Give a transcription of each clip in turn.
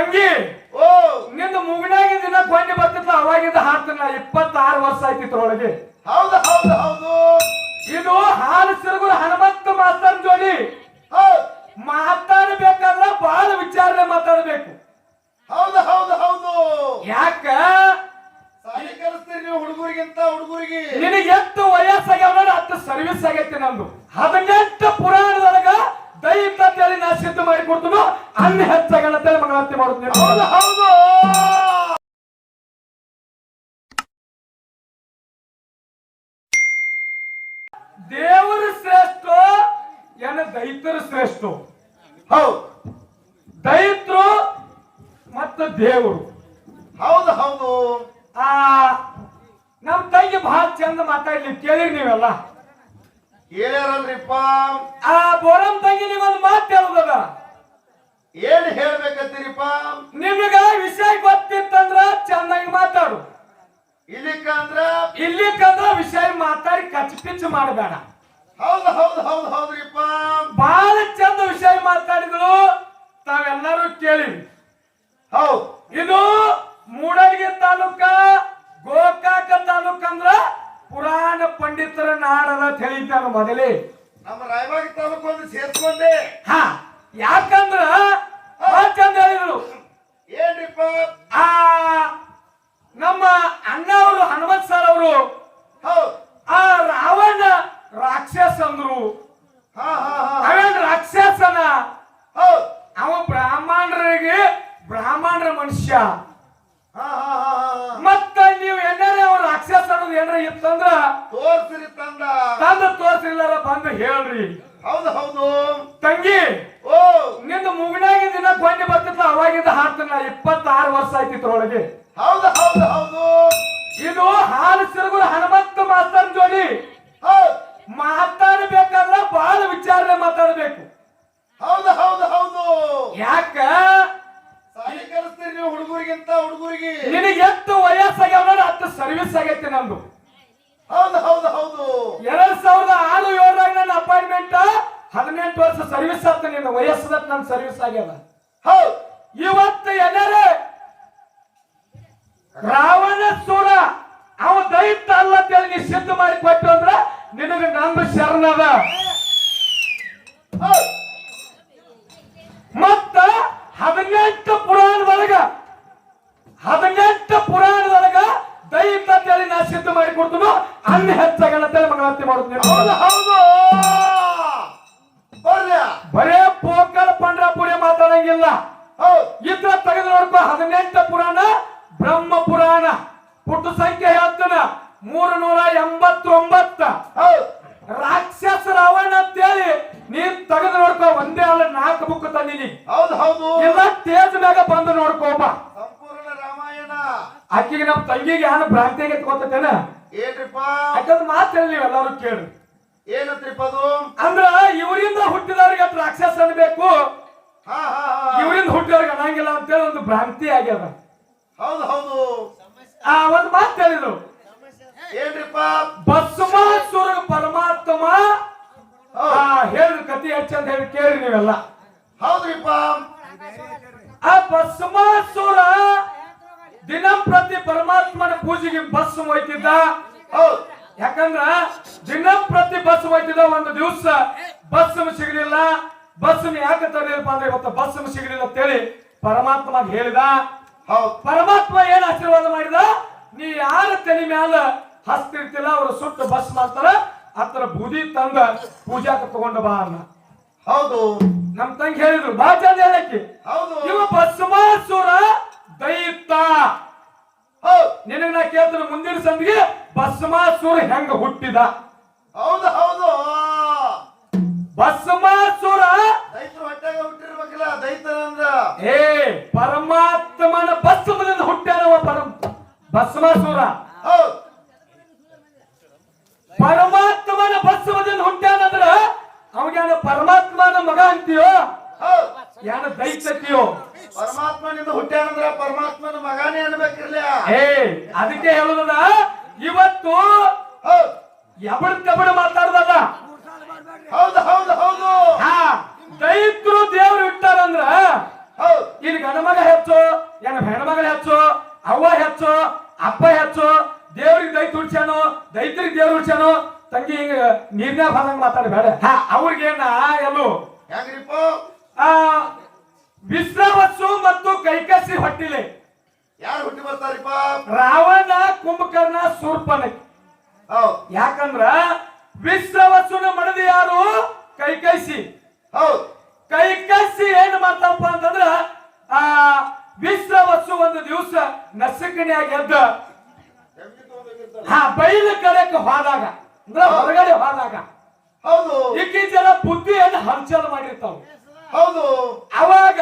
ತಂಗಿ. ಓ. ನಿಂದ ಮುಗಿನಾಗಿ ದಿನ ಕೊಂಡಿ ಬರ್ತಿತ್ತು ಅವಾಗಿಂದ ಹಾಡ್ತಿಲ್ಲ ಇಪ್ಪತ್ತಾರು ವರ್ಷ ಆಯ್ತಿತ್ತು ಒಳಗೆ ಹೌದು ಹೌದು ಹೌದು. ಇದು ಹಾಲು ಸಿರುಗುರು ಹನುಮಂತ ಮಾಸ್ತರ್ ಜೋಡಿ. ಮಾತಾಡಬೇಕಂದ್ರ ಬಹಳ ವಿಚಾರನೆ ಮಾತಾಡಬೇಕು. ಹೌದು ಹೌದು ಹೌದು. ಯಾಕ? ಕಲಿಸ್ತೀರಿ ನೀವು ಹುಡುಗರಿಗಿಂತ ಹುಡುಗರಿಗೆ. ನಿನಗೆ ಎಷ್ಟು ವಯಸ್ಸಾಗ್ಯಾವ ಅಷ್ಟು ಸರ್ವಿಸ್ ಆಗೈತೆ ನಮ್ದು ಹದಿನೆಂಟು ಪುರಾಣದೊಳಗ ಅಂತೇಳಿ ನಾ ಸಿದ್ಧ ಮಾಡಿ ಕೊಡ್ತೀನೋ ಅಲ್ಲಿ ಹೆಚ್ಚಾಗಲ್ಲ ಅಂತೇಳಿ ಮಂಗಳಾರತಿ ಹೌದು ದೇವರ ಹೌದು. ದೇವರು ಶ್ರೇಷ್ಠ ಏನ ದೈತರು ಶ್ರೇಷ್ಠ. ಹೌದು. ದೈತ್ರು ಮತ್ತು ದೇವರು. ಹೌದು ಹೌದು. ಆ ನಮ್ಮ ತಂಗಿ ಬಹಳ ಚಂದ ಮಾತಾಡ್ಲಿ ಕೇಳಿರಿ ನೀವೆಲ್ಲ. ಹೇಳ್ಯಾರಲ್ರಿಪ್ಪ ಆ ಬೋರಂ ತಂಗಿ ಒಂದು ಮಾತು ಹೇಳುದದ ಏನ್ ಹೇಳ್ಬೇಕಂತೀರಿಪ್ಪ? ನಿಮ್ಗ ವಿಷಯ ಗೊತ್ತಿತ್ತಂದ್ರ ಚೆನ್ನಾಗಿ ಮಾತಾಡು. ಇಲ್ಲಿಕ್ಕಂದ್ರ? ಇಲ್ಲಿಕ್ಕಂದ್ರ ವಿಷಯ ಮಾತಾಡಿ ಕಚ್ಚ ಪಿಚ್ಚು ಮಾಡಬೇಡ. ಹೌದು ಹೌದು ಹೌದು ಹೌದ್ರಿಪ್ಪ. ಬಹಳ ಚಂದ ವಿಷಯ ಮಾತಾಡಿದ್ರು ತಾವೆಲ್ಲರೂ ಕೇಳಿ ನಾನು ಮೊದಲೇ ನಮ್ಮ ರಾಯಬಾಗ ತಾಲೂಕು ಒಂದು ಸೇರ್ಸ್ಕೊಂಡೆ ಹಾ ಯಾಕಂದ್ರ ಬಹಳ ಚಂದ ಹೇಳಿದ್ರು ಏನ್ರಿಪ್ಪ ಆ ನಮ್ಮ ಅಣ್ಣ ಅವರು ಹನುಮಂತ್ ಸರ್ ಅವರು ಹೌದು ಆ ರಾವಣ ರಾಕ್ಷಸ ಅಂದ್ರು ಹಾ ಹಾ ಹಾ ಅವೇನ್ ರಾಕ್ಷಸನ ಹೌದು ಅವ ಬ್ರಾಹ್ಮಣರಿಗೆ ಬ್ರಾಹ್ಮಣರ ಮನುಷ್ಯ ಹಾ ಹಾ ಹಾ ಹಾ ಮತ್ತ ನೀವು ಏನಾರ ಅವ್ರ ರಾಕ್ಷಸ ಅನ್ನೋದು ಏನಾರ ಇತ್ತಂದ್ರ ತೋರ್ಸ್ರಿ ತಂದ ತಂದ ತೋರ್ಸಿಲ್ಲಾರ ಬಂದು ಹೇಳ್ರಿ ಹೌದು ಹೌದು ತಂಗಿ ಓ ಮುಗಿನಾಗಿ ದಿನ ಕೊಂಡಿ ಬರ್ತಿತ್ತು ಅವಾಗಿಂದ ಹಾಡ್ತಿಲ್ಲ ಇಪ್ಪತ್ತಾರು ವರ್ಷ ಆಯ್ತಿತ್ತು ಒಳಗೆ ಹೌದು ಹೌದು ಹೌದು. ಇದು ಹಾಲು ಸಿರುಗುರು ಹನುಮಂತ ಮಾಸ್ತರ್ ಜೋಡಿ. ಮಾತಾಡ್ಬೇಕಾದ್ರ ಬಹಳ ವಿಚಾರಣೆ ಮಾತಾಡಬೇಕು. ಹೌದು ಹೌದು ಹೌದು. ಯಾಕ? ಕಲಿಸ್ತೀರಿ ನೀವು ಹುಡುಗರಿಗಿಂತ ಹುಡುಗರಿಗೆ. ನಿನಗೆ ಎಷ್ಟು ವಯಸ್ಸಾಗ್ಯಾವ ನೋಡಿ ಅಷ್ಟು ಸರ್ವಿಸ್ ಆಗೈತೆ ನಮ್ದು ಹೌದು ಹೌದು ಹೌದು. ಎರಡ್ ಸಾವಿರದ ಆರು ಏಳರಾಗ ನನ್ನ ಅಪಾಯಿಂಟ್ಮೆಂಟ್ ಹದಿನೆಂಟು ವರ್ಷ ಸರ್ವಿಸ್ ಆಗ್ತ ನಿನ್ನ ವಯಸ್ಸದ ನನ್ನ ಸರ್ವಿಸ್ ಆಗ್ಯದ. ಹೌ ಇವತ್ತು ಎಲ್ಲರೇ ರಾವಣ ಸೂರ ಅವ ದೈತ ಅಲ್ಲ ಅಂತೇಳಿ ನೀ ಸಿದ್ಧ ಮಾಡಿ ಕೊಟ್ಟು ಅಂದ್ರ ನಿನಗೆ ನಂದು ಶರಣದ ಮತ್ತ ಹದಿನೆಂಟು ಪುರಾಣದೊಳಗ ಹದಿನೆಂಟು ಪುರಾಣದೊಳಗ ದೈತ ಅಂತೇಳಿ ನಾ ಸಿದ್ಧ ಮಾಡಿ ಕೊಡ್ತೀನೋ ಅಲ್ಲಿ ಹೆಚ್ಚಾಗಲ್ಲ ಅಂತೇಳಿ ಮಂಗಳಾರತಿ ಹೌದು. ತಂಗಿಗೆ ಯಾರು ಭ್ರಾಂತಿಗೆ ತಗೋತೇನ ಏನ್ರಿಪ್ಪ? ಯಾಕಂದ್ರೆ ಮಾತು ಹೇಳಿ ನೀವು ಎಲ್ಲರೂ ಕೇಳಿ. ಏನಂತ್ರಿಪ್ಪ ಅದು? ಅಂದ್ರ ಇವರಿಂದ ಹುಟ್ಟಿದವ್ರಿಗೆ ರಾಕ್ಷಸ ಅನ್ಬೇಕು. ಹಾ ಹಾ ಹಾ ಇವರಿಂದ ಹುಟ್ಟಿದವ್ರಿಗೆ ಅನ್ನಂಗಿಲ್ಲ ಅಂತೇಳಿ ಒಂದು ಭ್ರಾಂತಿ ಆಗ್ಯದ. ಹೌದು ಹೌದು. ಆ ಒಂದು ಮಾತು ಹೇಳಿದ್ರು. ಏನ್ರಿಪ್ಪ? ಭಸ್ಮಾಸುರ ಪರಮಾತ್ಮ. ಹೇಳಿದ್ರು ಹೇಳಿದ ಕತಿ ಹೆಚ್ಚಂತ ಹೇಳಿ ಕೇಳಿ ನೀವೆಲ್ಲ. ಹೌದ್ರಿಪ್ಪ. ಆ ಭಸ್ಮಾಸುರ ದಿನಂಪ್ರತಿ ಪರಮಾತ್ಮನ ಪೂಜೆಗೆ ಬಸ್ ಹೋಯ್ತಿದ್ದ. ಹೌದು. ಯಾಕಂದ್ರ ದಿನಂಪ್ರತಿ ಬಸ್ ಹೋಯ್ತಿದ್ದ ಒಂದು ದಿವಸ ಬಸ್ ಸಿಗಲಿಲ್ಲ. ಬಸ್ ಯಾಕೆ ತರಲಿಲ್ಲಪ್ಪ ಅಂದ್ರೆ ಇವತ್ತು ಬಸ್ ಸಿಗಲಿಲ್ಲ ಅಂತೇಳಿ ಪರಮಾತ್ಮ ಹೇಳಿದ. ಹೌದು. ಪರಮಾತ್ಮ ಏನ್ ಆಶೀರ್ವಾದ ಮಾಡಿದ? ನೀ ಯಾರ ತಲೆ ಮ್ಯಾಲ ಹಸ್ತಿರ್ತಿಲ್ಲ ಅವರು ಸುಟ್ಟು ಬಸ್ ಮಾಡ್ತಾರ ಆತರ ಬೂದಿ ತಂದ ಪೂಜಾಕ ತಗೊಂಡು ಬಾ ಅನ್ನ. ಹೌದು. ನಮ್ ತಂಗಿ ಹೇಳಿದ್ರು ಬಾ ಚಂದ ಹೇಳಕ್ಕೆ. ಹೌದು. ಇವ ಭಸ್ಮಾಸುರ ದೈತ ಸಂದಿಗೆ ಭಸ್ಮಾಸುರ ಹೆಂಗ ಹುಟ್ಟಿದ? ಹೌದು ಹೌದು. ಭಸ್ಮಾಸುರ ದೈತ್ರ ಹೊಟ್ಟಾಗ ಹುಟ್ಟಿರ್ಬೇಕಲ್ಲ ದೈತರ ಅಂದ್ರ ಏ ಪರಮಾತ್ಮನ ಭಸ್ಮದಿಂದ ಹುಟ್ಟ್ಯಾನವ ಪರಮ ಭಸ್ಮಾಸುರ. ಹೌದು. ಪರಮಾತ್ಮನ ಭಸ್ಮದಿಂದ ಹುಟ್ಟ್ಯಾನಂದ್ರ ಅವನಿಗೆ ಪರಮಾತ್ಮನ ಮಗ ಅಂತೀಯೋ? ಏನ ದೈತ್ಯತಿಯೋ? ಪರಮಾತ್ಮನಿಂದ ಹುಟ್ಟ್ಯಾನಂದ್ರ ಪರಮಾತ್ಮನ ಮಗನೇ ಅನ್ಬೇಕಿರ್ಲ ಏ ಅದಕ್ಕೆ ಹೇಳುದದ ಇವತ್ತು ಎಬಡ್ ಕಬಡ್ ಮಾತಾಡ್ದಲ್ಲ? ಹೌದು ಹೌದು ಹೌದು. ಹಾ ದೈತ್ರು ದೇವ್ರು ಇಟ್ಟಾರಂದ್ರ ಇಲ್ಲಿ ಗಂಡ ಮಗ ಹೆಚ್ಚು ಏನ ಹೆಣ್ಮಗಳ ಹೆಚ್ಚು ಅವ್ವ ಹೆಚ್ಚು ಅಪ್ಪ ಹೆಚ್ಚು ದೇವ್ರಿಗೆ ದೈತ ತುಡ್ಸ್ಯಾನು ದೈತ್ರಿಗೆ ದೇವ್ರು ಉಡ್ಸ್ಯಾನು ತಂಗಿ ಹಿಂಗ ನೀರ್ನ್ಯಾಗ ಬಂದಂಗ ಮಾತಾಡಬೇಡ. ಹಾ ಅವ್ರಿಗೇನ ಎಲ್ಲೂ? ಹೆಂಗ್ರಿಪ್ಪ? ಆ ಮತ್ತು ಕೈಕಸಿ ಹೊಟ್ಟಿಲೆ. ಯಾರು ಹುಟ್ಟಿ ಬರ್ತಾರಪ್ಪ? ರಾವಣ ಕುಂಭಕರ್ಣ ಸೂರ್ಪನೆ ಯಾಕಂದ್ರ ವಿಶ್ರವಸುನ ಮಡದಿ ಯಾರು? ಕೈಕೈಸಿ. ಹೌದು. ಕೈಕಸಿ ಏನ್ ಮಾಡ್ತಪ್ಪ ಅಂತಂದ್ರ ಆ ವಿಶ್ರವಸು ಒಂದು ದಿವಸ ನಸಕನ್ಯಾಗ ಎದ್ದ. ಹಾ ಬೈಲ ಕಡೆಕ್ ಹೋದಾಗ ಅಂದ್ರೆ ಹೊರಗಡೆ ಹೋದಾಗ. ಹೌದು. ಈಕಿ ಜನ ಬುದ್ಧಿಯನ್ನು ಹಂಚಲ್ ಮಾಡಿರ್ತಾವ ಹೌದು. ಅವಾಗ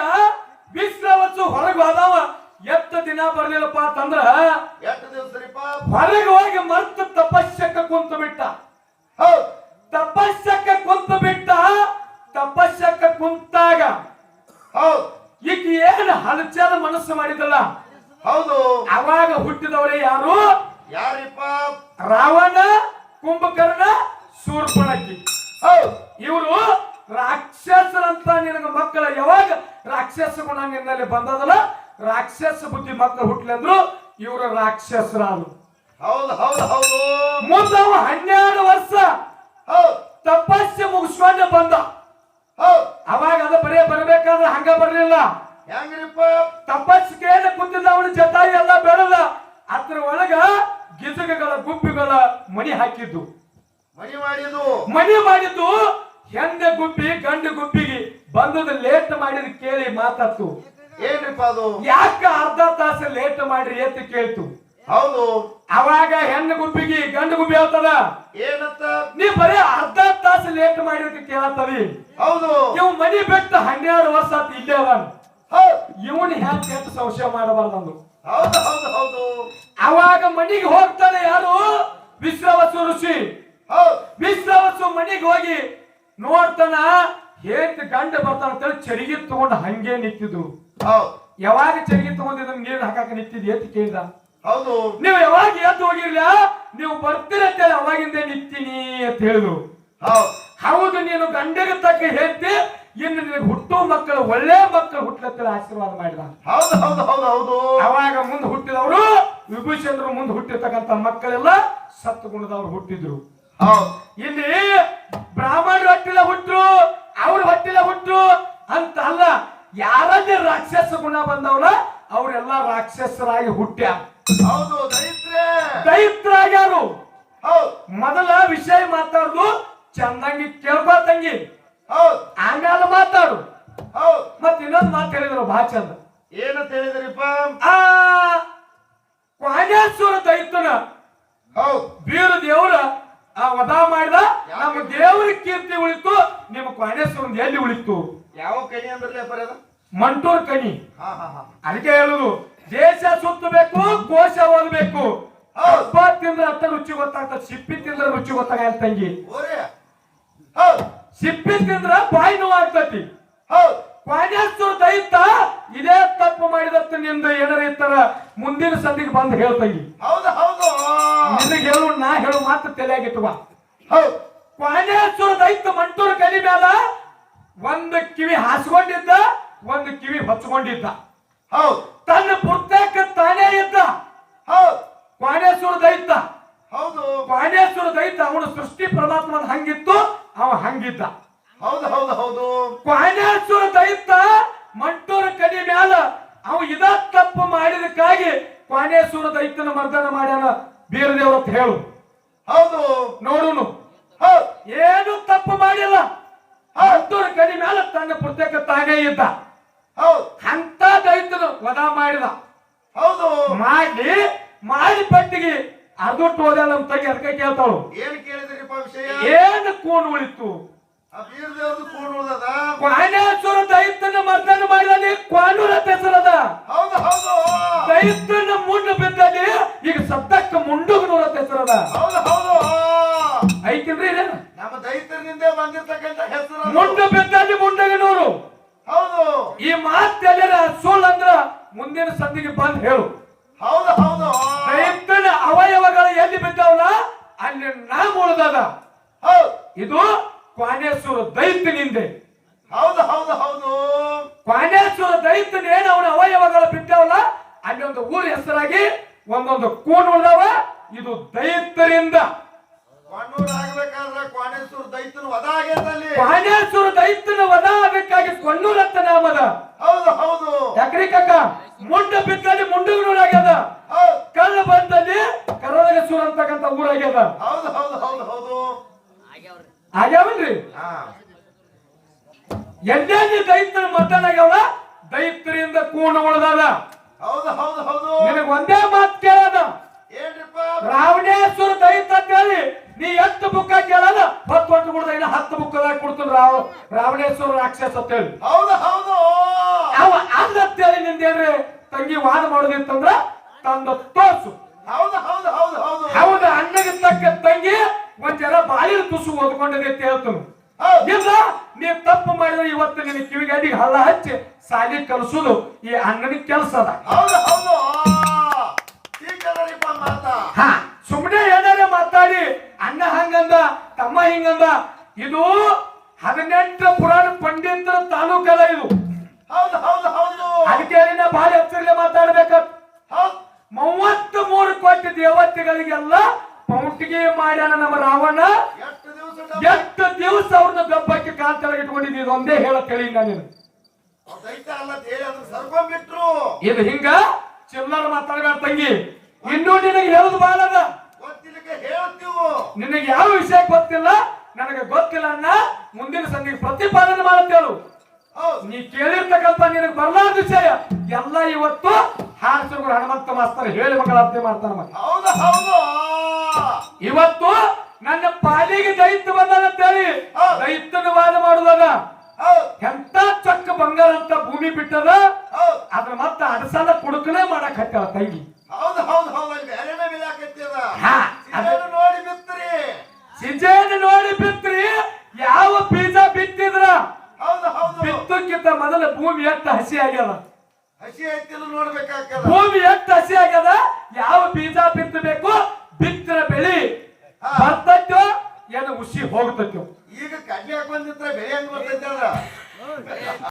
ವಿಶ್ರವಸು ಹೊರಗೆ ಹೋದವ. ಎತ್ತ ದಿನ ಬರ್ಲಿಲ್ಲಪ್ಪ ಅಂತಂದ್ರ ಎಷ್ಟು ಹೊರಗೆ ಹೋಗಿ ಮರ್ತ ತಪಸ್ಸಕ್ಕ ಕುಂತು ಬಿಟ್ಟ. ಹೌದು. ತಪಸ್ಸಕ್ಕ ಕುಂತು ಬಿಟ್ಟ. ತಪಸ್ಸಕ್ಕ ಕುಂತಾಗ ಹೌದು. ಈಗ ಏನು ಹಲಚಾದ ಮನಸ್ಸು ಮಾಡಿದಲ್ಲ? ಹೌದು. ಅವಾಗ ಹುಟ್ಟಿದವರೇ ಯಾರು? ಯಾರಿಪ್ಪ? ರಾವಣ ಕುಂಭಕರ್ಣ ಶೂರ್ಪಣಕಿ. ಹೌದು. ಇವರು ರಾಕ್ಷಸರಂತ ನಿನಗೆ ಮಕ್ಕಳ ಯಾವಾಗ ರಾಕ್ಷಸ ಗುಣ ನಿನ್ನಲ್ಲಿ ಬಂದದಲ್ಲ? ರಾಕ್ಷಸ ಬುದ್ಧಿ ಮಕ್ಕಳು ಹುಟ್ಲಿ ಅಂದ್ರು ಇವರು ರಾಕ್ಷಸರಾದ್ರು. ಹೌದು ಹೌದು ಹೌದು. ಮುಂದ ಹನ್ನೆರಡು ವರ್ಷ ತಪಸ್ಸೆ ಮುಗಿಸ್ಕೊಂಡು ಬಂದ. ಅವಾಗ ಅದು ಬರೇ ಬರ್ಬೇಕಾದ್ರೆ ಹಂಗ ಬರ್ಲಿಲ್ಲ. ಹೆಂಗ್ರಿಪ್ಪ? ತಪಸ್ಸಿಗೆ ಕುಂತಿದ್ದ ಅವನ ಜತಾಯಿ ಎಲ್ಲ ಬೆಳೆದ. ಅದ್ರ ಒಳಗ ಗಿಜಗಗಳ ಗುಬ್ಬಿಗಳ ಮಣಿ ಹಾಕಿದ್ದು. ಮಣಿ ಮಾಡಿದ್ದು. ಮಣಿ ಮಾಡಿದ್ದು ಹೆಂದೆ ಗುಬ್ಬಿ ಗಂಡು ಗುಂಪಿಗೆ ಬಂದದ ಲೇಟ್ ಮಾಡಿದ ಕೇಳಿ ಮಾತಾಡ್ತು. ಏನ್ರಿಪ್ಪ ಅದು? ಯಾಕೆ ಅರ್ಧ ತಾಸು ಲೇಟ್ ಮಾಡ್ರಿ ಅಂತ ಕೇಳ್ತು. ಹೌದು. ಅವಾಗ ಹೆಣ್ಣು ಗುಂಪಿಗೆ ಗಂಡು ಗುಂಪಿ ಹೇಳ್ತದ? ಏನಂತ? ನೀ ಬರೀ ಅರ್ಧ ತಾಸು ಲೇಟ್ ಮಾಡಿದಕ್ಕೆ ಕೇಳತ್ತದಿ. ಹೌದು. ಇವ್ ಮನಿ ಬಿಟ್ಟು ಹನ್ನೆರಡು ವರ್ಷ ಆತ ಇಲ್ಲೇ ಅವನ್ ಇವನ್ ಹ್ಯಾಂಗ ಕೆಟ್ಟ ಸಂಶಯ ಮಾಡಬಾರ್ದಂದು ಹೌದು ಹೌದು ಹೌದು. ಅವಾಗ ಮನಿಗೆ ಹೋಗ್ತಾನೆ ಯಾರು? ವಿಶ್ರವಸು ಋಷಿ. ವಿಶ್ರವಸು ಮನಿಗೆ ಹೋಗಿ ನೋಡ್ತಾನ ಹೇತ್ ಗಂಡ ಬರ್ತಾನ ಅಂತೇಳಿ ಚರಿಗೆ ತಗೊಂಡು ಹಂಗೆ ನಿಂತಿದ್ದು ಹೌದು. ಯಾವಾಗ ಚರಿಗೆ ತಗೊಂಡಿದ್ ನೀರ್ ಹಾಕಾಕ ನಿಂತಿದ್ ಏತ್ ಕೇಳಿದ? ಹೌದು. ನೀವು ಯಾವಾಗ ಎದ್ದು ಹೋಗಿರ್ಲ ನೀವು ಬರ್ತೀರ ಅಂತೇಳಿ ಅವಾಗಿಂದ ನಿಂತೀನಿ ಅಂತ ಹೇಳಿದ್ರು. ಹೌದು. ಹೌದು ನೀನು ಗಂಡಗೆ ತಕ್ಕ ಹೇಳ್ತಿ ಇನ್ನು ನಿನಗೆ ಹುಟ್ಟು ಮಕ್ಕಳು ಒಳ್ಳೆ ಮಕ್ಕಳು ಹುಟ್ಟಲತ್ತೇಳಿ ಆಶೀರ್ವಾದ ಮಾಡಿದ. ಹೌದು ಹೌದು ಹೌದು ಹೌದು. ಅವಾಗ ಮುಂದೆ ಹುಟ್ಟಿದವರು ವಿಭೂಷಣರು ಮುಂದೆ ಹುಟ್ಟಿರ್ತಕ್ಕಂಥ ಮಕ್ಕಳೆಲ್ಲ ಸತ್ತು ಗುಣದವ್ರು ಹುಟ್ಟಿದ್ರು. ಇಲ್ಲಿ ಬ್ರಾಹ್ಮಣರು ಹೊಟ್ಟಿಲ ಹುಟ್ಟು ಅವ್ರ ಹೊಟ್ಟಿಲ ಹುಟ್ಟು ಅಂತ ಅಲ್ಲ ಯಾರಲ್ಲಿ ರಾಕ್ಷಸ ಗುಣ ಬಂದವಲ್ಲ ಅವರೆಲ್ಲ ರಾಕ್ಷಸರಾಗಿ ಹುಟ್ಟ್ಯ. ಹೌದು ದೈತ್ರೆ. ದೈತ್ರಾಗ್ಯಾರು ಮೊದಲ ವಿಷಯ ಮಾತಾಡುದು ಚಂದಂಗಿ ಕೇಳ್ಕೋ ತಂಗಿ. ಹೌದು. ಆಮೇಲೆ ಮಾತಾಡು. ಹೌದು. ಮತ್ತೆ ಇನ್ನೊಂದು ಮಾತು ಹೇಳಿದ್ರು ಬಹಳ ಚಂದ ಏನು ಹೇಳಿದ್ರಿಪ್ಪ ಆ ಕ್ವಾನೇಶ್ವರ ದೈತ್ಯನ ಹೌದು. ಬೀರ ದೇವರ ಆ ವಧ ಮಾಡಿದ ನಮ್ಮ ದೇವರ ಕೀರ್ತಿ ಉಳಿತು ನಿಮ್ಮ ಕ್ವಾನೇಶ್ವರನ್ ಎಲ್ಲಿ ಉಳಿತು? ಯಾವ ಕಣಿ ಅಂದ್ರಲ್ಲ ಬರೋದು ಮಂಟೂರ್ ಕಣಿ. ಹಾ ಹಾ ಹಾ. ಅದಕ್ಕೆ ಹೇಳುದು ದೇಶ ಸುತ್ತಬೇಕು ಕೋಶ ಓದಬೇಕು. ಹೌದ್. ಹಬ್ಬ ತಿಂದ್ರೆ ಅತ್ತ ರುಚಿ ಗೊತ್ತಾಗ್ತದೆ ಸಿಪ್ಪಿ ತಿಂದ್ರೆ ರುಚಿ ಗೊತ್ತಾಗಲ್ಲ ತಂಗಿ. ಸಿಪ್ಪಿ ತಿಂದ್ರ ಬಾಯಿ ನೋವು ಆಗ್ತತಿ. ಕ್ವಾನೇಶ್ವರ ದೈತ ಇದೇ ತಪ್ಪು ಮಾಡಿದತ್ತ ನಿಂದ ಏನಾರ ಇತ್ತಾರ ಮುಂದಿನ ಸಂದಿಗೆ ಬಂದು ಹೇಳ್ತಂಗಿ ಹೌದು ಹೌದು. ತಲೆಯಾಗಿಟ್ಟುವ. ಹೌದು ಕ್ವಾನೇಶ್ವರ ದೈತ ಮಂಟೂರು ಕಲಿ ಮ್ಯಾಲ ಒಂದು ಕಿವಿ ಹಾಸ್ಕೊಂಡಿದ್ದ ಒಂದು ಕಿವಿ ಹೊಚ್ಕೊಂಡಿದ್ದ ಹೌದು ತನ್ನ ಪುಸ್ತಕ ತಾನೇ ಇದ್ದ. ಹೌದು ಕ್ವಾನೇಶ್ವರ ದೈತ. ಹೌದು. ಕ್ವಾನೇಶ್ವರ ದೈತ ಅವನ ಸೃಷ್ಟಿ ಪರಮಾತ್ಮನ ಹಂಗಿತ್ತು ಅವ ಹಂಗಿದ್ದ. ಹೌದು ಹೌದು ಹೌದು. ಕ್ವಾನೇಶ್ವರ ದೈತ ಮಂಟೂರ ಕಲಿ ಮ್ಯಾಲ ಅವ ಇದ ತಪ್ಪು ಮಾಡಿದಕ್ಕಾಗಿ ಕ್ವಾನೇಶ್ವರ ದೈತನ ಮರ್ದನ ಮಾಡ್ಯಾನ ಬೀರದೇವ್ರ ಅಂತ ಹೇಳು. ನೋಡುನು. ಏನು ತಪ್ಪು ಮಾಡಿಲ್ಲ. ಹತ್ತೂರು ಕಡಿ ಮೇಲೆ ತನ್ನ ಪುಸ್ತಕ ತಾನೇ ಇದ್ದ. ಹೌದು. ಅಂತ ದೈತನು ವಧ ಮಾಡಿದ. ಹೌದು. ಮಾಡಿ ಮಾಡಿ ಪಟ್ಟಿಗೆ ಅದು ಟೋದ ನಮ್ ತಂಗಿ ಅದಕ್ಕೆ ಕೇಳ್ತಾಳು. ಏನ್ ಕೇಳಿದ್ರಿಪ್ಪ ವಿಷಯ? ಏನು ಕೂಣ್ ಉಳಿತು? ಕ್ವಾನೇಶ್ವರ ದೈತನ ಮರ್ದನ ಮಾಡಿದಲ್ಲಿ ಕ್ವಾನೂರ ಹೆಸರದ. ಹೌದು ಹೌದು. ದೈತನ ಮುಂಡು ಬಿದ್ದಲ್ಲಿ ಈಗ ಸದ್ದಕ್ಕ ಮುಂಡುಗನೂರ ಹೆಸರದ. ಹೌದು ಹೌದು. ಐತಿಲ್ರಿ? ನಮ್ಮ ದೈತ್ಯರಿಂದ ಬಂದಿರ್ತಕ್ಕಂಥ ಹೆಸರು ಮುಂಡು ಬಿದ್ದಲ್ಲಿ ಮುಂಡಗನೂರು ಹೌದು. ಈ ಮಾತೆಲ್ಲರ ಸುಳ್ಳು ಅಂದ್ರ ಮುಂದಿನ ಸಂದಿಗೆ ಬಂದು ಹೇಳು. ಹೌದು ಹೌದು. ದೈತನ ಅವಯವಗಳು ಎಲ್ಲಿ ಬಿದ್ದಾವಲ್ಲ ಅಲ್ಲಿ ನಾಮ ಉಳ್ದದ ಹೌದು. ಇದು ಕ್ವಾನೇಶ್ವರ ದೈತ್ಯನಿಂದೆ. ಹೌದು ಹೌದು ಹೌದು. ಕ್ವಾನೇಶ್ವರ ದೈತ್ಯನೇನು? ಅವನ ಅವಯವಗಳು ಬಿಟ್ಟವಲ್ಲ ಅಲ್ಲಿ ಒಂದು ಊರ ಹೆಸರಾಗಿ ಒಂದೊಂದು ಕೂಣ್ ಉಳ್ದವ. ಇದು ದೈತ್ಯರಿಂದ. ಕಣ್ಣೂರ್ ಆಗ್ಬೇಕಾದ್ರೆ ಕ್ವಾಣೇಶ್ವರ ದೈತನ ವಧ ಆಗೈತಲ್ಲಿ. ಕ್ವಾನೇಶ್ವರ ದೈತ್ಯನ ವಧ ಆಗಬೇಕಾಗಿ ಕೊಣ್ಣೂರ ಅಂತ ನಾಮದ ಹೌದು ಹೌದು. ಯಾಕ್ರಿ ಕಕ್ಕ ಮುಂಡ ಬಿದ್ದಲ್ಲಿ ಮುಂಡೂರಾಗ್ಯದ ಹೌದು. ಕಳ್ಳ ಬಂದಲ್ಲಿ ಕರದಗಸೂರ್ ಅಂತಕ್ಕಂಥ ಊರಾಗ್ಯದ. ಹೌದು ಹೌದು ಹೌದು ಹೌದು. ಆಗ್ಯಾವಲ್ರಿ? ಹಾ. ಎಲ್ಲೆಲ್ಲಿ ದೈತ್ಯನ ಮತನ ಆಗ್ಯಾವ ದೈತ್ಯರಿಂದ ಕೂಣ ಉಳ್ದದ. ಹೌದು ಹೌದು ಹೌದು. ನಿನಗ್ ಒಂದೇ ಮಾತು ನೀ ಎಷ್ಟು ಬುಕ್ಕ ಕೇಳಲ್ಲ ಹತ್ತು ಹೊತ್ತು ಕೊಡ್ದ ಇನ್ನ ಹತ್ತು ಬುಕ್ಕದಾಗ ಕೊಡ್ತಾನ ರಾವ್ ರಾವಣೇಶ್ವರ ರಾಕ್ಷಸ ಅಂತ ಹೇಳಿ. ಹೌದು ಹೌದು. ಅವ ಅಂದತ್ತೇಳಿ ನಿಂದೇನ್ರಿ ತಂಗಿ ವಾದ ಮಾಡೋದಿತ್ತಂದ್ರ ತಂದ ತೋಸು ಹೌದು ಹೌದು ಹೌದು ಹೌದು. ಹೌದು ಅಣ್ಣಗೆ ತಕ್ಕ ತಂಗಿ ಒಂದ್ ಜನ ತುಸು ಓದ್ಕೊಂಡಿದೆ ಅಂತ ಹೇಳ್ತಾನು. ಇಲ್ಲ ನೀ ತಪ್ಪು ಮಾಡಿದ್ರೆ ಇವತ್ತು ನಿನ್ನ ಕಿವಿಗಡಿಗೆ ಹಲ್ಲ ಹಚ್ಚಿ ಸಾಲಿ ಕಲಿಸೋದು ಈ ಅಣ್ಣನಿಗೆ ಕೆಲಸ ಅದ. ಹೌದು ಹೌದು. ಮಾತಾ. ಹಾ ಸುಮ್ಮನೆ ಏನಾರ ಮಾತಾಡಿ. ಅಣ್ಣ ಹಂಗಂದ ತಮ್ಮ ಹಿಂಗಂದ ಇದು ಹದಿನೆಂಟು ಪುರಾಣ ಪಂಡಿತರ ತಾಲೂಕಲ್ಲ ಇದು. ಹೌದು ಹೌದು ಹೌದು. ಅದಕ್ಕೆ ನಾ ಭಾಳ ಎಚ್ಚರಿಕೆ ಮಾತಾಡ್ಬೇಕ. ಮೂವತ್ತು ಮೂರು ಕೋಟಿ ದೇವತೆಗಳಿಗೆಲ್ಲ ಪೌಟಿಗೆ ಮಾಡ್ಯಾನ ನಮ್ಮ ರಾವಣ. ಎಷ್ಟು ದಿವಸ ಎಷ್ಟು ದಿವಸ ಅವ್ರನ್ನ ದಬ್ಬಕ್ಕೆ ಕಾಲ್ ಕೆಳಗೆ ಇದು ಒಂದೇ ಹೇಳ ಹೇಳಿ ನಾನು. ಇದು ಹಿಂಗ ಚಿಲ್ಲರ್ ಮಾತಾಡಬೇಡ ತಂಗಿ. ಇನ್ನೂ ನಿನಗೆ ಹೇಳುದು ಬಾಳದ. ನಿನಗೆ ಯಾವ ವಿಷಯ ಗೊತ್ತಿಲ್ಲ? ನನಗೆ ಗೊತ್ತಿಲ್ಲ ಅನ್ನ. ಮುಂದಿನ ಸಂಧಿ ಪ್ರತಿಪಾದನೆ ಮಾಡುತ್ತೇಳು. ನೀ ಕೇಳಿರ್ತಕ್ಕಂಥ ನಿನಗೆ ಬರ್ಲಾರ್ದ ವಿಷಯ. ಎಲ್ಲ ಇವತ್ತು ಹಾರಿಸಿದ್ರು ಹನುಮಂತ ಮಾಸ್ತರ್ ಹೇಳಿ ಮಗಳ ಮಾಡ್ತಾನ ಮಾಡ್ತಾರ ಹೌದು ಹೌದು. ಇವತ್ತು ನನ್ನ ಪಾಲಿಗೆ ದೈತ್ಯ ಹೌದು. ದೈತ್ಯನ ವಾದ ಮಾಡುವಾಗ ಎಂತ ಚಕ್ಕ ಬಂಗಾರ ಅಂತ ಭೂಮಿ ಬಿಟ್ಟದ? ಅದ್ರ ಮತ್ತ ಅಡಸಾದ ಕುಡುಕನೆ ಮಾಡಕ್ ಹತ್ತಾಳ ತಂಗಿ ಹೌದು ಹೌದು ಹೌದು. ಬೇರೆನೇ ಬೆಳೆಯಾಕತ್ತೀರ